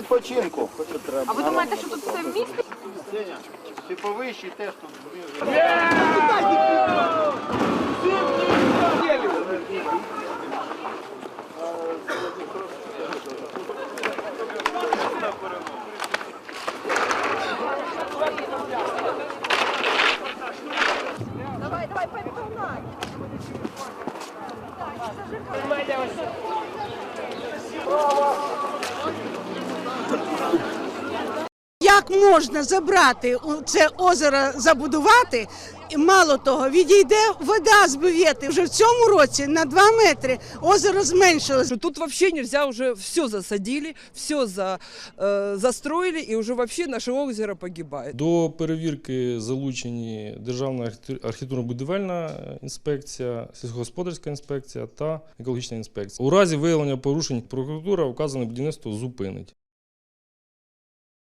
відпочинку. А ви думаєте, що тут все вмісти? Ти повищий теж тут. Давай, давай, погнали. Як можна забрати це озеро, забудувати? І Мало того, відійде вода з бювети. Вже в цьому році на 2 метри озеро зменшилось. Тут вообще нельзя, уже все засадили, все за, э, застроили, и уже вообще наше озеро погибает. До перевірки залучені Державна архітектур- архітектурно-будівельна інспекція, сільськогосподарська інспекція та екологічна інспекція. У разі виявлення порушень прокуратура вказане будівництво зупинить.